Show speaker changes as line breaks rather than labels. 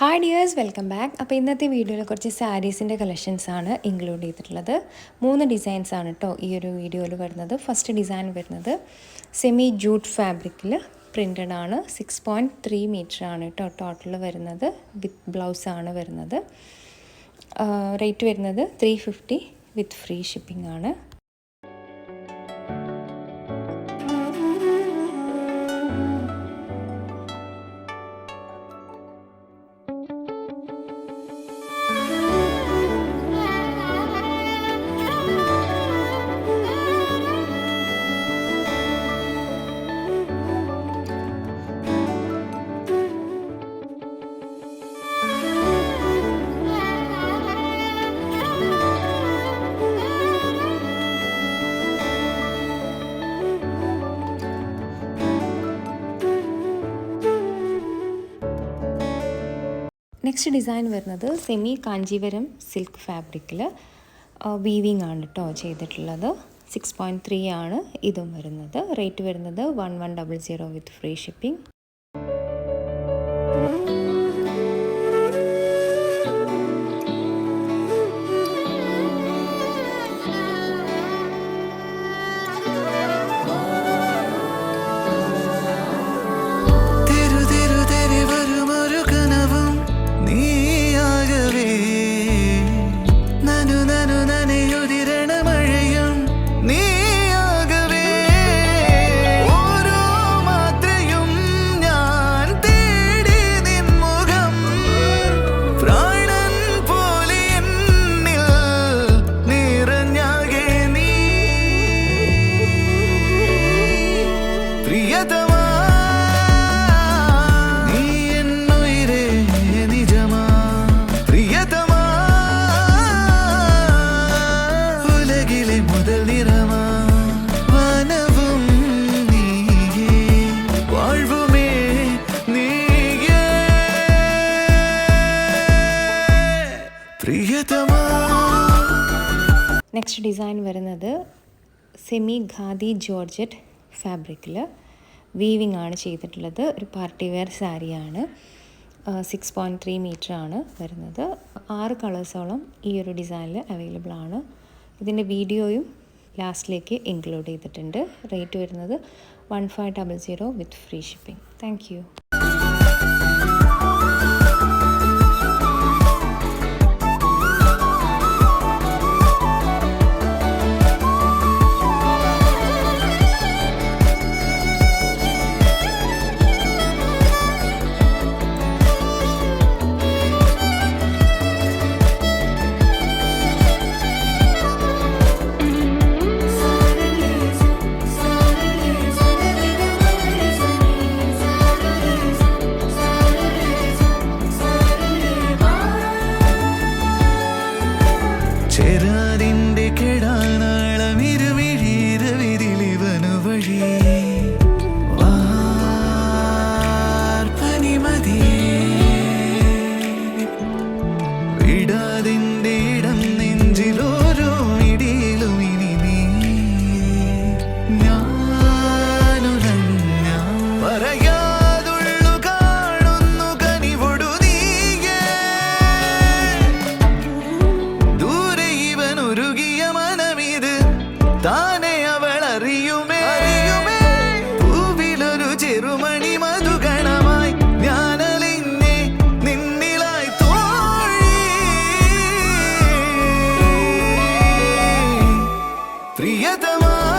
Hi dears welcome back അപ്പോൾ ഇന്നത്തെ വീഡിയോയിൽ കുറച്ച് സാരീസിന്റെ കളക്ഷൻസ് ആണ് ഇൻക്ലൂഡ് ചെയ്തിട്ടുള്ളത്. മൂന്ന് ഡിസൈൻസ് ആണ് കേട്ടോ ഈ ഒരു വീഡിയോയിൽ വരുന്നത്. ഫസ്റ്റ് ഡിസൈൻ വരുന്നത് സെമി ജൂട്ട് ഫാബ്രിക്കിൽ പ്രിന്റഡ് ആണ്. സിക്സ് പോയിന്റ് ത്രീ മീറ്റർ ആണ് കേട്ടോ ടോട്ടൽ വരുന്നത്. വിത്ത് ബ്ലൗസ് ആണ് വരുന്നത്. റേറ്റ് വരുന്നത് three fifty with free shipping ആണ്. നെക്സ്റ്റ് ഡിസൈൻ വരുന്നത് സെമി കാഞ്ചീവരം സിൽക്ക് ഫാബ്രിക്കിൽ വീവിങ് ആണ് കേട്ടോ ചെയ്തിട്ടുള്ളത്. സിക്സ് പോയിന്റ് ത്രീ ആണ് ഇതും വരുന്നത്. റേറ്റ് വരുന്നത് one one double zero with free shipping next design വരുന്നത് സെമി ഖാദി ജോർജറ്റ് ഫാബ്രിക്കിൽ വീവിംഗ് ആണ് ചെയ്തിട്ടുള്ളത്. ഒരു പാർട്ടി വെയർ സാരിയാണ് സിക്സ് പോയിന്റ് ത്രീ മീറ്റർ ആണ് വരുന്നത്. ആറ് കളേഴ്സോളം ഈ ഒരു ഡിസൈനിൽ അവൈലബിൾ ആണ്. ഇതിന്റെ വീഡിയോയും ലാസ്റ്റിലേക്ക് ഇൻക്ലൂഡ് ചെയ്തിട്ടുണ്ട്. റേറ്റ് വരുന്നത് one five double zero with free shipping thank You. Y este mal